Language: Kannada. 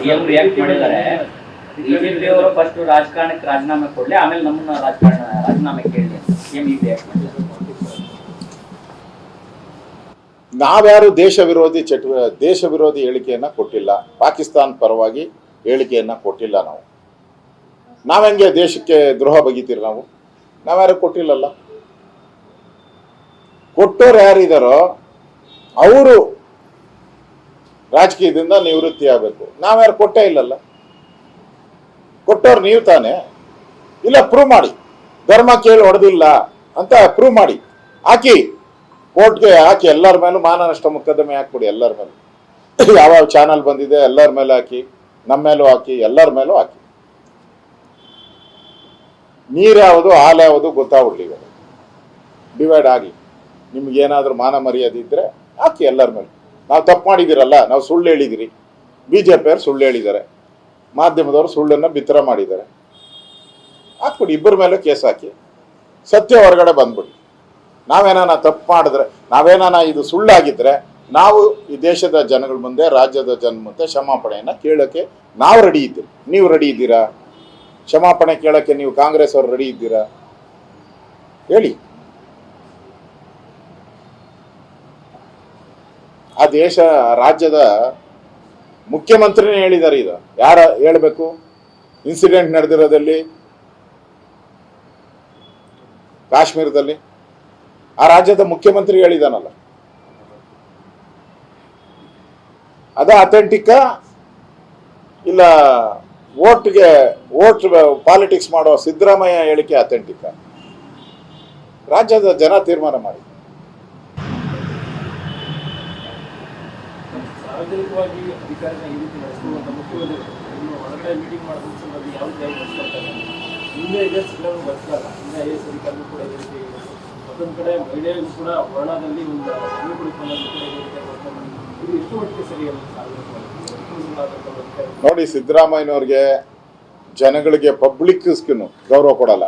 ಸಿಎಂ ರಿಯಾಕ್ಟ್ ಮಾಡಿದ್ದಾರೆ. ಬಿಜೆಪಿ ಅವರು ಫಸ್ಟ್ ರಾಜಕಾರಣಕ್ಕೆ ರಾಜೀನಾಮೆ ಕೊಡ್ಲಿ, ಆಮೇಲೆ ನಮ್ಮನ್ನ ರಾಜಕಾರಣ, ರಾಜೀನಾಮೆ ಕೇಳಿ ಸಿಎಂ ಈಗ ರಿಯಾಕ್ಟ್ ಮಾಡಿದ್ದಾರೆ. ನಾವ್ಯಾರು ದೇಶ ವಿರೋಧಿ ಚಟುವ, ದೇಶ ವಿರೋಧಿ ಹೇಳಿಕೆಯನ್ನ ಕೊಟ್ಟಿಲ್ಲ, ಪಾಕಿಸ್ತಾನ ಪರವಾಗಿ ಹೇಳಿಕೆಯನ್ನ ಕೊಟ್ಟಿಲ್ಲ ನಾವು. ನಾವೆಂಗೆ ದೇಶಕ್ಕೆ ದ್ರೋಹ ಬಗೀತೀರಿ ನಾವು? ನಾವ್ಯಾರು ಕೊಟ್ಟಿಲ್ಲಲ್ಲ. ಕೊಟ್ಟೋರು ಯಾರಿದಾರೋ, ಅವರು ರಾಜಕೀಯದಿಂದ ನಿವೃತ್ತಿ ಆಗಬೇಕು ನಾವ್ಯಾರು ಕೊಟ್ಟೇ ಇಲ್ಲಲ್ಲ. ಕೊಟ್ಟವ್ರು ನೀವು ತಾನೆ. ಇಲ್ಲ ಪ್ರೂವ್ ಮಾಡಿ. ಧರ್ಮ ಕೇಳಿ ಹೊಡೆದಿಲ್ಲ ಅಂತ ಪ್ರೂವ್ ಮಾಡಿ. ಹಾಕಿ, ಕೋರ್ಟ್ಗೆ ಹಾಕಿ ಎಲ್ಲರ ಮೇಲೂ ಮಾನನಷ್ಟ ಮೊಕದ್ದಮೆ ಹಾಕ್ಬಿಡಿ ಎಲ್ಲರ ಮೇಲೂ. ಯಾವ್ಯಾವ ಚಾನಲ್ ಬಂದಿದೆ ಎಲ್ಲರ ಮೇಲೆ ಹಾಕಿ, ನಮ್ಮ ಮೇಲೂ ಹಾಕಿ, ಎಲ್ಲರ ಮೇಲೂ ಹಾಕಿ. ನೀರು ಯಾವುದು, ಹಾಲು ಯಾವುದು ಗೊತ್ತಾಗ್ಬಿಡ್ಲಿ ಡಿವೈಡ್ ಆಗಿ. ನಿಮ್ಗೆ ಏನಾದರೂ ಮಾನ ಮರ್ಯಾದೆ ಇದ್ರೆ ಹಾಕಿ ಎಲ್ಲರ ಮೇಲೆ. ನಾವು ತಪ್ಪು ಮಾಡಿದಿರಲ್ಲ ನಾವು ಸುಳ್ಳು ಹೇಳಿದಿರಿ ಬಿ ಜೆ ಪಿಯವರು ಸುಳ್ಳು ಹೇಳಿದ್ದಾರೆ. ಮಾಧ್ಯಮದವರು ಸುಳ್ಳನ್ನು ಬಿತ್ತರ ಮಾಡಿದ್ದಾರೆ. ಹಾಕ್ಬಿಡಿ, ಇಬ್ಬರ ಮೇಲೆ ಕೇಸ್ ಹಾಕಿ. ಸತ್ಯ ಹೊರಗಡೆ ಬಂದ್ಬಿಡಿ. ನಾವೇನಾನ ತಪ್ಪು ಮಾಡಿದ್ರೆ, ನಾವೇನಾನ ಇದು ಸುಳ್ಳಾಗಿದ್ರೆ, ನಾವು ಈ ದೇಶದ ಜನಗಳ ಮುಂದೆ, ರಾಜ್ಯದ ಜನ ಮುಂದೆ ಕ್ಷಮಾಪಣೆಯನ್ನು ಕೇಳೋಕ್ಕೆ ನಾವು ರೆಡಿ ಇದ್ದೀವಿ. ನೀವು ರೆಡಿ ಇದ್ದೀರಾ? ಕ್ಷಮಾಪಣೆ ಕೇಳೋಕ್ಕೆ ನೀವು ಕಾಂಗ್ರೆಸ್ ಅವರು ರೆಡಿ ಇದ್ದೀರಾ? ಹೇಳಿ. ಆ ದೇಶ, ರಾಜ್ಯದ ಮುಖ್ಯಮಂತ್ರಿನೇ ಹೇಳಿದ್ದಾರೆ ಇದು ಯಾರು ಹೇಳಬೇಕು? ಇನ್ಸಿಡೆಂಟ್ ನಡೆದಿರೋದಲ್ಲಿ, ಕಾಶ್ಮೀರದಲ್ಲಿ. ಆ ರಾಜ್ಯದ ಮುಖ್ಯಮಂತ್ರಿ ಹೇಳಿದಾನಲ್ಲ. ಅದ ಅಥೆಂಟಿಕ್ ಇಲ್ಲ, ವೋಟ್ಗೆ, ವೋಟ್ ಪಾಲಿಟಿಕ್ಸ್ ಮಾಡೋ ಸಿದ್ದರಾಮಯ್ಯ ಹೇಳಿಕೆ ಅಥೆಂಟಿಕ್ ರಾಜ್ಯದ ಜನ ತೀರ್ಮಾನ ಮಾಡಿ ಸಾರ್ವಜನಿಕವಾಗಿ ಅಧಿಕಾರಿನ ಈ ರೀತಿ ನಡೆಸುವಂತ ಮುಖ್ಯಮಂತ್ರಿ ಇನ್ನು ಹೊರಗಡೆ ಮೀಟಿಂಗ್ ಮಾಡೋ ಸಂದರ್ಭದಲ್ಲಿ ಯಾವ ರೀತಿಯಾಗಿ ನಡೆಸ್ಕೊಳ್ತಾರೆ ಹಿಂದೆ ಇದೆ ಸಿದ್ದರಾಮಯ್ಯ ಬರ್ತಾರೆ ಹಿಂದೆ ಐ ಎಸ್ ಅಧಿಕಾರಿಗಳು ಕೂಡ ಈ ರೀತಿ ಮತ್ತೊಂದು ಕಡೆ ಮಹಿಳೆಯರು ಕೂಡ ವರ್ಣದಲ್ಲಿ ಒಂದು ಅನುಕೂಲವನ್ನು ಕೂಡ ಈ ರೀತಿ ಇದು ಎಷ್ಟು ಮಟ್ಟಿಗೆ ಸರಿಯಲ್ಲ ಸಾರ್ವಜನಿಕವಾಗಿ? ನೋಡಿ, ಸಿದ್ದರಾಮಯ್ಯನವ್ರಿಗೆ ಜನಗಳಿಗೆ ಪಬ್ಲಿಕ್ಸ್ಗೂ ಗೌರವ ಕೊಡಲ್ಲ.